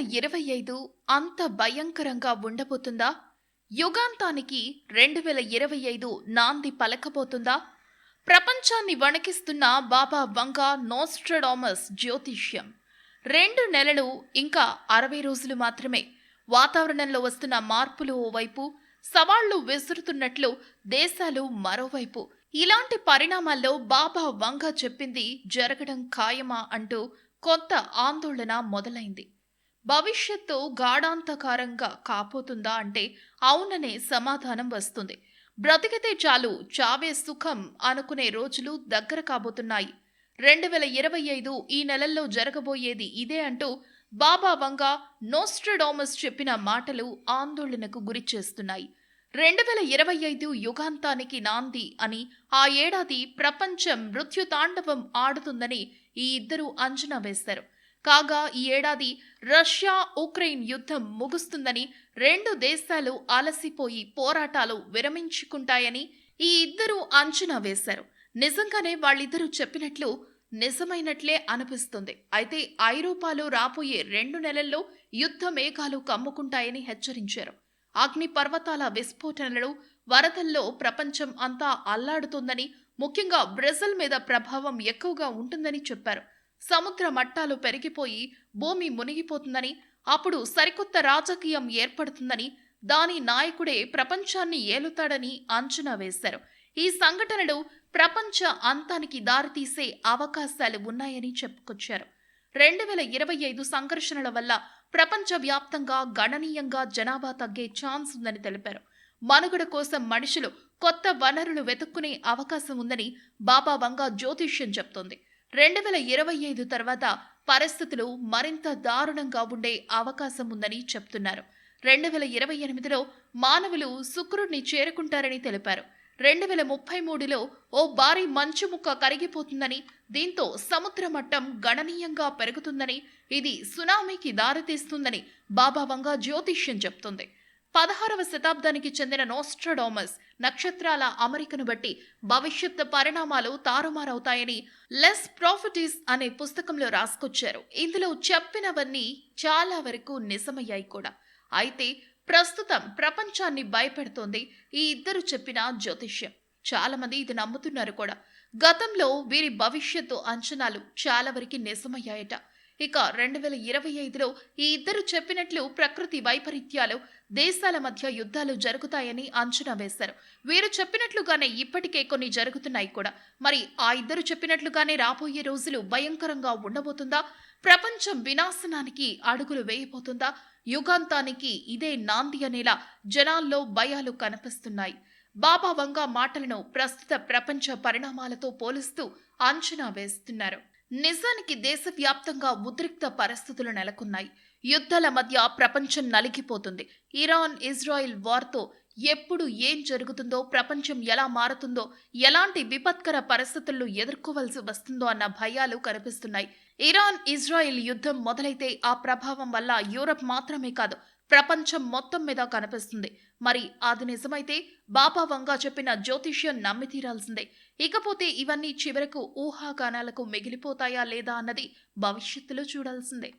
ఇరవై ఐదు అంత భయంకరంగా ఉండబోతుందా? యుగాంతానికి రెండు వేల ఇరవై ఐదు నాంది పలకబోతుందా? ప్రపంచాన్ని వణికిస్తున్న బాబా వంగా నోస్ట్రడామస్ జ్యోతిష్యం. రెండు నెలలు ఇంకా అరవై రోజులు మాత్రమే. వాతావరణంలో వస్తున్న మార్పులు ఓవైపు సవాళ్ళు విసురుతున్నట్లు దేశాలు మరోవైపు. ఇలాంటి పరిణామాల్లో బాబా వంగ చెప్పింది జరగడం ఖాయమా అంటూ కొత్త ఆందోళన మొదలైంది. భవిష్యత్తు గాఢాంతకారంగా కాపోతుందా అంటే అవుననే సమాధానం వస్తుంది. బ్రతికితే చాలు చావే సుఖం అనుకునే రోజులు దగ్గర కాబోతున్నాయి. రెండు వేల ఇరవై ఐదు ఈ నెలల్లో జరగబోయేది ఇదే అంటూ బాబా వంగా నోస్ట్రడామస్ చెప్పిన మాటలు ఆందోళనకు గురిచేస్తున్నాయి రెండు వేల ఇరవై ఐదు యుగాంతానికి నాంది అని ఆ ఏడాది ప్రపంచం మృత్యు తాండవం ఆడుతుందని ఈ ఇద్దరు అంచనా వేశారు కాగా ఈ ఏడాది రష్యా ఉక్రెయిన్ యుద్ధం ముగుస్తుందని రెండు దేశాలు అలసిపోయి పోరాటాలు విరమించుకుంటాయని ఈ ఇద్దరు అంచనా వేశారు. నిజంగానే వాళ్ళిద్దరూ చెప్పినట్లు నిజమైనట్లే అనిపిస్తుంది. అయితే ఐరోపాలో రాబోయే రెండు నెలల్లో యుద్ధ మేఘాలు కమ్ముకుంటాయని హెచ్చరించారు. అగ్ని పర్వతాల విస్ఫోటనలు వరదల్లో ప్రపంచం అంతా అల్లాడుతుందని ముఖ్యంగా బ్రెజిల్ మీద ప్రభావం ఎక్కువగా ఉంటుందని చెప్పారు. సముద్ర మట్టాలు పెరిగిపోయి భూమి మునిగిపోతుందని అప్పుడు సరికొత్త రాజకీయం ఏర్పడుతుందని దాని నాయకుడే ప్రపంచాన్ని ఏలుతాడని అంచనా వేశారు. ఈ సంఘటనలు ప్రపంచ అంతానికి దారితీసే అవకాశాలు ఉన్నాయని చెప్పుకొచ్చారు. రెండు వేల ఇరవై ఐదు సంఘర్షణల వల్ల ప్రపంచవ్యాప్తంగా గణనీయంగా జనాభా తగ్గే ఛాన్స్ ఉందని తెలిపారు. మనుగడ కోసం మనుషులు కొత్త వనరులు వెతుక్కునే అవకాశం ఉందని బాబా వంగా జ్యోతిష్యం చెప్తోంది. రెండు వేల ఇరవై ఐదు తర్వాత పరిస్థితులు మరింత దారుణంగా ఉండే అవకాశం ఉందని చెప్తున్నారు. రెండు వేల ఇరవై ఎనిమిదిలో మానవులు శుక్రుడిని చేరుకుంటారని తెలిపారు. రెండు వేల ముప్పై మూడులో ఓ భారీ మంచు ముక్క కరిగిపోతుందని దీంతో సముద్ర మట్టం గణనీయంగా పెరుగుతుందని ఇది సునామీకి దారితీస్తుందని బాబా వంగా జ్యోతిష్యం చెప్తుంది. పదహారవ శతాబ్దానికి చెందిన నోస్ట్రడోమస్ నక్షత్రాల అమరికను బట్టి భవిష్యత్ పరిణామాలు తారుమారవుతాయని లెస్ ప్రాఫిటీస్ అనే పుస్తకంలో రాసుకొచ్చారు. ఇందులో చెప్పినవన్నీ చాలా వరకు నిజమయ్యాయి కూడా. అయితే ప్రస్తుతం ప్రపంచాన్ని భయపెడుతోంది ఈ ఇద్దరు చెప్పిన జ్యోతిష్యం. చాలామంది ఇది నమ్ముతున్నారు కూడా. గతంలో వీరి భవిష్యత్తు అంచనాలు చాలా వరకు నిజమయ్యాయట. ఇక రెండు వేల ఇరవై ఐదులో ఈ ఇద్దరు చెప్పినట్లు ప్రకృతి వైపరీత్యాలు దేశాల మధ్య యుద్ధాలు జరుగుతాయని అంచనా వేశారు. వీరు చెప్పినట్లుగానే ఇప్పటికే కొన్ని జరుగుతున్నాయి కూడా. మరి ఆ ఇద్దరు చెప్పినట్లుగానే రాబోయే రోజులు భయంకరంగా ఉండబోతుందా? ప్రపంచం వినాశనానికి అడుగులు వేయబోతుందా? యుగాంతానికి ఇదే నాంది అనేలా జనాల్లో భయాలు కనిపిస్తున్నాయి. బాబా వంగా మాటలను ప్రస్తుత ప్రపంచ పరిణామాలతో పోలుస్తూ అంచనా వేస్తున్నారు. నిజానికి దేశవ్యాప్తంగా ఉద్రిక్త పరిస్థితులు నెలకొన్నాయి. యుద్ధాల మధ్య ప్రపంచం నలిగిపోతుంది. ఇరాన్ ఇజ్రాయిల్ వార్తో ఎప్పుడు ఏం జరుగుతుందో ప్రపంచం ఎలా మారుతుందో ఎలాంటి విపత్కర పరిస్థితులను ఎదుర్కోవలసి వస్తుందో అన్న భయాలు కనిపిస్తున్నాయి. ఇరాన్ ఇజ్రాయిల్ యుద్ధం మొదలైతే ఆ ప్రభావం వల్ల యూరప్ మాత్రమే కాదు ప్రపంచం మొత్తం మీద కనిపిస్తుంది. మరి అది నిజమైతే బాబా వంగా చెప్పిన జ్యోతిష్యం నమ్మి తీరాల్సిందే. ఇకపోతే ఇవన్నీ చివరకు ఊహాగానాలకు మిగిలిపోతాయా లేదా అన్నది భవిష్యత్తులో చూడాల్సిందే.